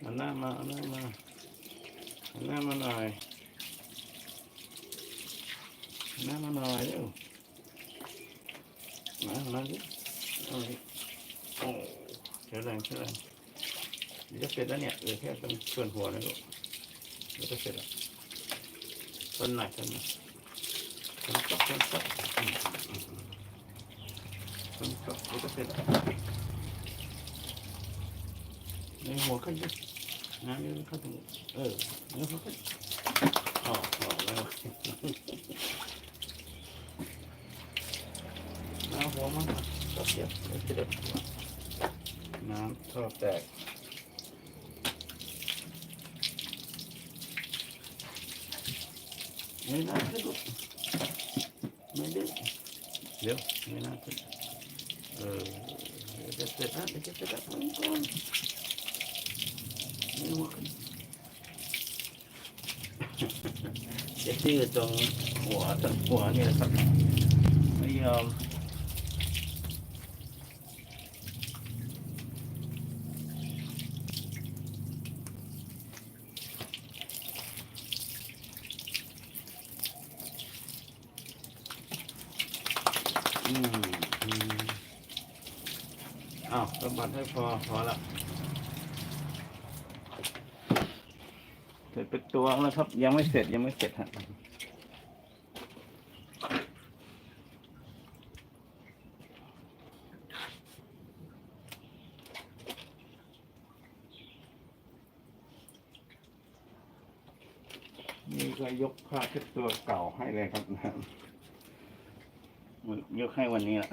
เอาหน้ามาเอาหน้ามาเอาหน้ามาหน่อยเอาหน้ามาหน่อยเร็วมามาดิเอาดิโอ้เฉยแรงเฉยแรงเดี๋ยวจะเสร็จแล้วเนี่ยเหลือแค่ตรงส่วนหัวนะลูกเดี๋ยวจะเสร็จแล้วต้นไหนต้นไหนต้นตอกต้นตอกอืมอืมอืมต้นตอก ในหัวขึ้นดิน้ำเยอะเข้าตรงนี้เออเนื้อเขาก็อ๋ออ๋อแล้วน้ำหัวมันก็เสียบเดี๋ยวจะเด็ดน้ำท่อแตกไม่น่าขึ้นลูกไม่ดื้อ เดี๋ยวไม่น่าขึ้นเออเดี๋ยวจะเสร็จแล้วเดี๋ยวจะเสร็จแล้วก่ อนไม่หัวขึ้นจะชื่อตรงหัวระบไม่ยอมอืมอ้าวสมบัติให้พอพอละเสร็จเป็นตัวแล้วครับ ยังไม่เสร็จยังไม่เสร็จฮะนี่ก็ยกผ้าเช็ดตัวเก่าให้เลยครับนะครับ ยกให้วันนี้แหละ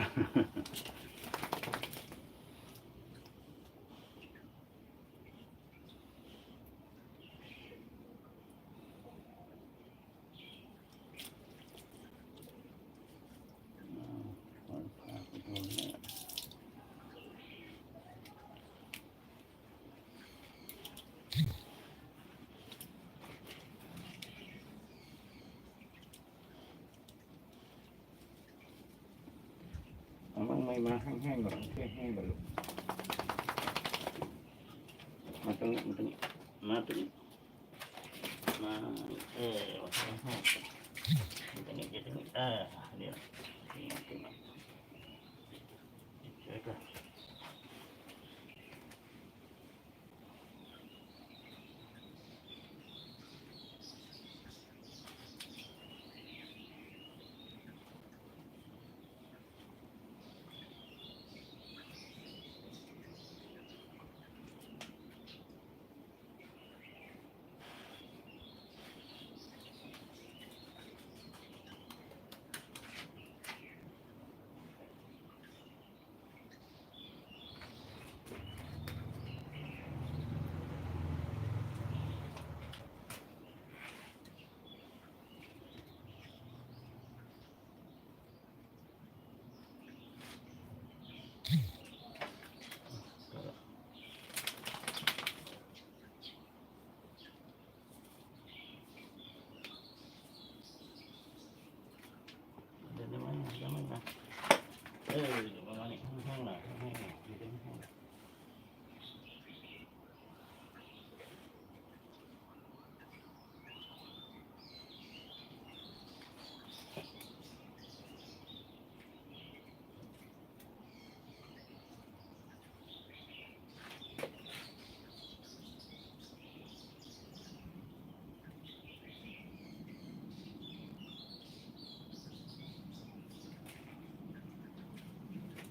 เอาผ้าไปโดนเนี่ย เอาบ้างไหม่มาแห้งๆก่อนแห้งๆก่อนลูกมาตรงนี้มาตรงนี้มาตรงนี้มาเออเอาแห้งๆตรงนี้ตรงนี้เออเดี๋ยวนี่ตรงนี้เดี๋ยวก่อน เดี๋ยวได้ไหมได้ไหมนะ เออเดี๋ยวประมาณนี้แห้งๆหน่อยแห้งๆหน่อยเดี๋ยวจะแห้ง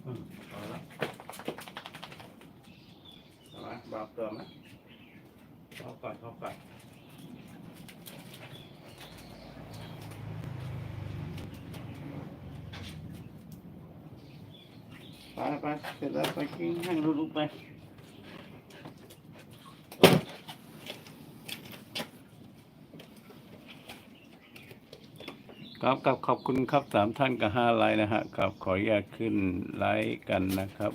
อืมเอาละเออกตัวไหมเอาก่อนเอาก่อนไปไปเสร็จแล้วไปกินแห้ลุกๆไปครับกับขอบคุณครับสามท่านกับห้าไลน์นะฮะกับขออนุญาตขึ้นไลน์กันนะครับ